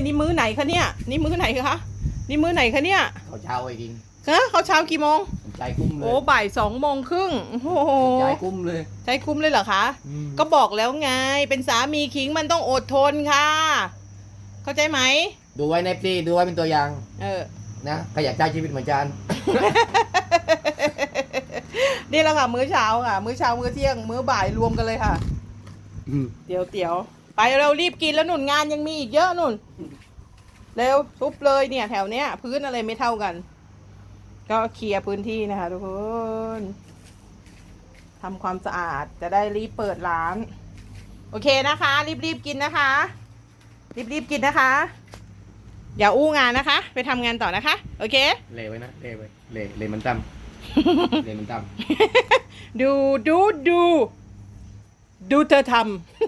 นี่มื้อไหนคะเนี่ย นี่มื้อไหนคะ นี่มื้อไหนคะเนี่ย เขาเช้าไอ้ดิงฮะเขาเช้ากี่โมง ใจกุ้มเลโอ้ยบ่ายสองโมงครึ่งโอ้โหใจกุ้มเลยใช้คุ้มเลยเหรอคะก็บอกแล้วไง เป็นสามีขิงมันต้องอดทนค่ะ เข้าใจไหม ดูไว้ในปีดูไว้เป็นตัวอย่างเออ นะใครอยากใช้ชีวิตเหมือนจานนี่แหละค่ะ มื้อเช้าค่ะ มื้อเช้ามื้อเที่ยง มื้อบ่ายรวมกันเลยค่ะเดี๋ยวเดี๋ยว ไปเร็วรีบกินแล้วหนุนงานยังมีอีกเยอะหนุนเร็วทุบเลยเนี่ย แถวเนี้ย พื้นอะไรไม่เท่ากัน ก็เคลียร์พื้นที่นะคะทุกคนทำความสะอาดจะได้รีบเปิดร้าน โอเคนะคะ รีบรีบกินนะคะ รีบรีบกินนะคะ อย่าอู้งานนะคะ ไปทำงานต่อนะคะ โอเค เละไว้นะเละไว้เละเละมันตั้มเละมันตั้มดูดูดู ดูเธอทำ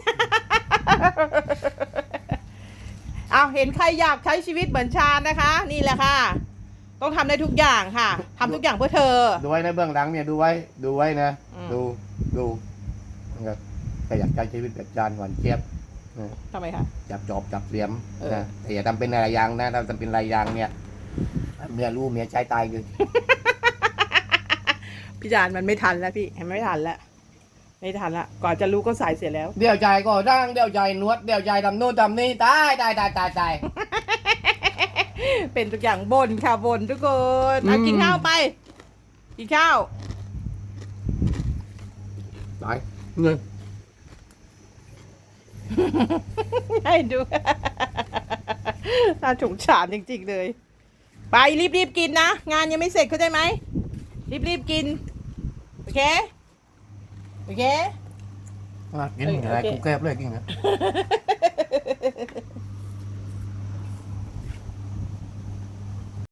เอาเห็นใครอยากใช้ชีวิตเหมือนชาญนะคะ นี่แหละค่ะ ต้องทำได้ทุกอย่างค่ะทำทุกอย่างเพื่อเธอ ดูไว้นะเบื้องหลังเนี่ยดูไว้ดูไว้นะ อืม ดูดูนะครับใครอยากใช้ชีวิตแบบจานหวานเจี๊ยบนะทำไมคะ จับจอบจับเสียมเออ นะแต่อย่าทำเป็นอะไรอย่างนะถ้าทำเป็นอะไรอย่างเนี่ยเมียรู้เมียใจตายเลยพี่จานมันไม่ทันแล้วพี่เห็นไหมไม่ทันแล้ว ไม่ทันละก่อนจะรู้ก็สายเสียแล้ว เดี่ยวใจก็ร่างเดี่ยวใจนวดเดี่ยวใจทำโน่นทำนี่ตายตายตายตายตาย เป็นทุกอย่างบนค่ะบนทุกคนเอาอืม กินข้าวไป กินข้าว ตายเงินให้ดู น่าสงสารจริงๆเลย ไปรีบๆกินนะ งานยังไม่เสร็จเข้าใจไหมรีบๆกิน โอเค โอเค อะกินเอออะไรโอเคกูแคบเลยกินนะ